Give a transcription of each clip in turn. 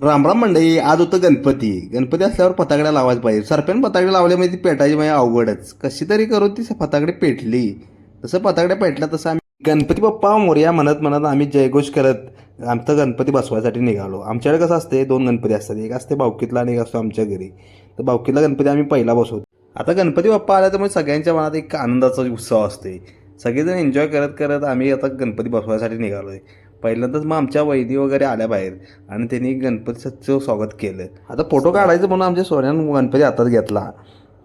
रामराम मंडळी आज होतं गणपती. गणपती असल्यावर पताकड्या लावायला पाहिजे. सरप्यान फटाकडे लावल्यामुळे ती पेटायची म्हणजे अवघडच. कशी तरी करून ती फताकडे पेटली. तसं फटाकड्या पेटल्या तसं आम्ही गणपती बाप्पा मोर्या म्हणत म्हणत आम्ही जयघोष करत आमचं गणपती बसवायसाठी निघालो. आमच्याकडे कसं असते दोन गणपती असतात. एक असते बावकीतला आणि एक असतो आमच्या घरी. तर बावकीतला गणपती आम्ही पहिला बसवतो. आता गणपती बाप्पा आल्या त्यामुळे सगळ्यांच्या मनात एक आनंदाचा उत्सव असते सगळेजण एन्जॉय करत करत आम्ही आता गणपती बसवायसाठी निघालो आहे पहिल्यांदाच मग आमच्या वैदी वगैरे आल्या बाहेर आणि त्यांनी गणपतीचं स्वागत केलं. आता फोटो काढायचं म्हणून आमच्या सोन्यानं गणपती हातात घेतला.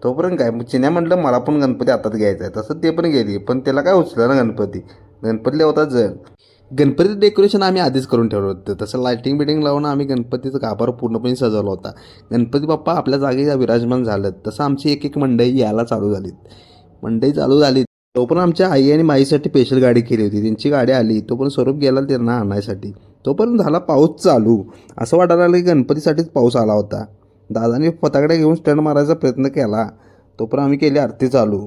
तोपर्यंत काय? चिन्या म्हटलं मला पण गणपती हातात घ्यायचा आहे. तसं ते पण गेली पण त्याला काय उचलं ना गणपती? गणपतीला होता जण गणपतीचं डेकोरेशन आम्ही आधीच करून ठेवलं होतं. तसं लायटिंग बिटिंग लावून आम्ही गणपतीचं गाभार पूर्णपणे सजवला होता. गणपती बाप्पा आपल्या जागी विराजमान झालं तसं आमची एक एक मंडई यायला चालू झालीत. मंडई चालू झाली तो पण आमच्या आई आणि माईसाठी स्पेशल गाडी केली होती. त्यांची गाडी आली. तो पण स्वरूप गेला त्यांना आणायसाठी. तोपर्यंत झाला पाऊस चालू. असं वाटायला लागलं की गणपतीसाठीच पाऊस आला होता. दादाने फताकड्या घेऊन स्टँड मारायचा प्रयत्न केला. तोपर्यंत आम्ही केली आरती चालू.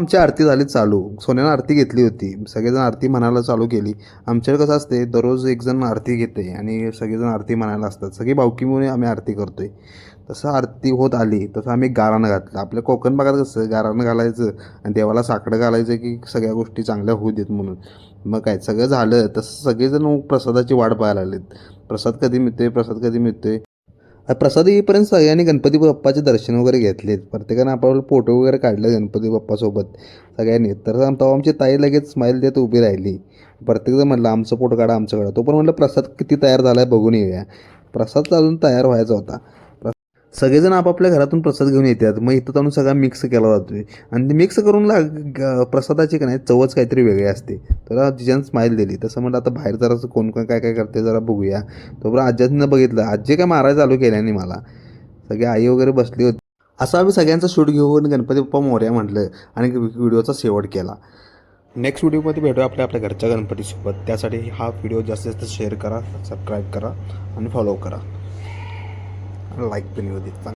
आमची आरती झाली चालू. सोन्यानं आरती घेतली होती. सगळेजण आरती म्हणायला चालू केली. आमच्याकडे कसं असते दररोज एक जण आरती घेते आणि सगळेजण आरती म्हणायला असतात. सगळी भावकीमुळे आम्ही आरती करतोय. तसं आरती होत आली तसं आम्ही गारानं घातलं. आपल्या कोकण भागात कसं गारानं घालायचं आणि देवाला साकडं घालायचं की सगळ्या गोष्टी चांगल्या होऊ देत म्हणून. मग काय सगळं झालं तसं सगळेजण प्रसादाची वाट पाहायला लागलेत. प्रसाद कधी मिळतोय प्रसाद कधी मिळतोय? प्रसाद येईपर्यंत सगळ्यांनी गणपती बाप्पाचे दर्शन वगैरे घेतलेत. प्रत्येकानं आपल्याला फोटो वगैरे काढले गणपती बाप्पासोबत. सगळ्यांनी. तर तेव्हा आमची ताई लगेच स्माईल देत उभी राहिली. प्रत्येकजण म्हटलं आमचं फोटो काढा आमचं काढा तो पण म्हटलं प्रसाद किती तयार झाला आहे बघून येऊया. प्रसाद अजून तयार व्हायचा होता. सगळेजण आपापल्या घरातून प्रसाद घेऊन येतात. मग इथं जाऊन सगळा मिक्स केला जातो आहे आणि ते मिक्स करून लाग ग- प्रसादाची का नाही चवच काहीतरी वेगळी असते. तर जिजान स्माईल दिली. तसं म्हटलं आता बाहेर जरासं कोण कोण काय काय करते जरा बघूया. तोपर्यंत आज्यानं बघितलं. आजी काय मारायला चालू केल्याने मला. सगळी आई वगैरे बसली होती. असं आम्ही सगळ्यांचा शूट घेऊन गणपती बाप्पा मोर्या म्हटलं आणि व्हिडिओचा शेवट केला. नेक्स्ट व्हिडिओमध्ये भेटूया आपल्या आपल्या घरच्या गणपतीसोबत. त्यासाठी हा व्हिडिओ जास्तीत जास्त शेअर करा सबस्क्राईब करा आणि फॉलो करा. लाईक पण येऊ देत